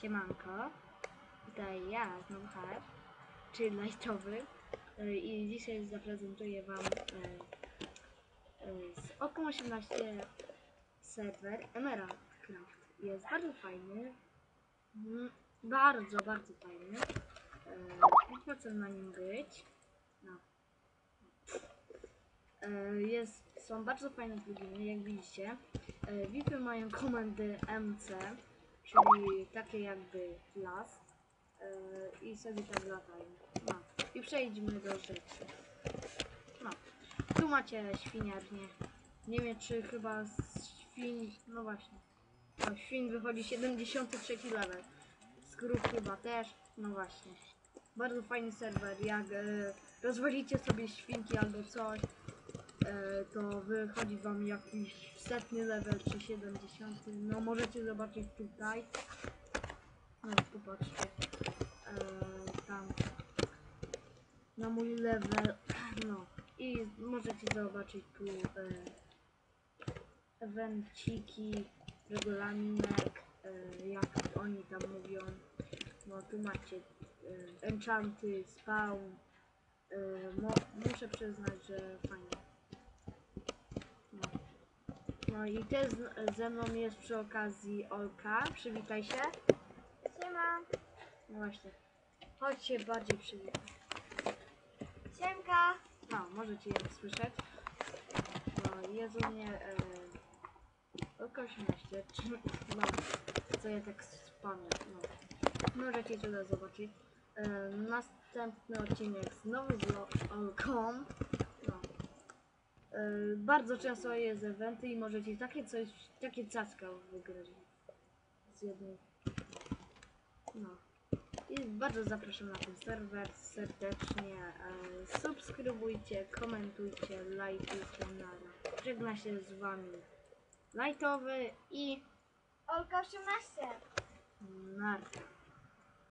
Siemanko, tutaj ja, znowu Hype, czyli Lightowy e, i dzisiaj zaprezentuję Wam e, e, z Oką 18 serwer Emerald Craft. Jest bardzo fajny, mm, bardzo, bardzo fajny. Po co na nim być? No. Jest, są bardzo fajne pluginy, jak widzicie. VIPy mają komendy MC, takie jakby las e, i sobie tak latają. No. I przejdźmy do rzeczy. No. Tu macie świniarnię. Nie wiem czy chyba świn, no właśnie. No, świn wychodzi 73 level. Z krów chyba też, no właśnie. Bardzo fajny serwer, jak e, rozwalicie sobie świnki albo coś, to wychodzi wam jakiś setny level czy 70. No możecie zobaczyć tutaj. No popatrzcie. E, tam na mój level. No i możecie zobaczyć tu e, evenciki, regulaminek, e, jak oni tam mówią. No tu macie e, enchanty, spawn. E, muszę przyznać, że fajnie. No. i też z, ze mną jest przy okazji Olka. Przywitaj się. Siema, No właśnie. Chodź się bardziej przywitaj. Siemka. No, możecie ją słyszeć. No, jest u mnie e, Olka 18, czy, no, co ja tak spamię, no. Możecie tyle zobaczyć. E, następny odcinek znowu z Olką. Bardzo często jest eventy i możecie takie coś, takie cacka wygrać z jednej. No. I bardzo zapraszam na ten serwer serdecznie. Subskrybujcie, komentujcie, lajkujcie, nara. Żegna się z wami Lightowy i Olka 18. Narka.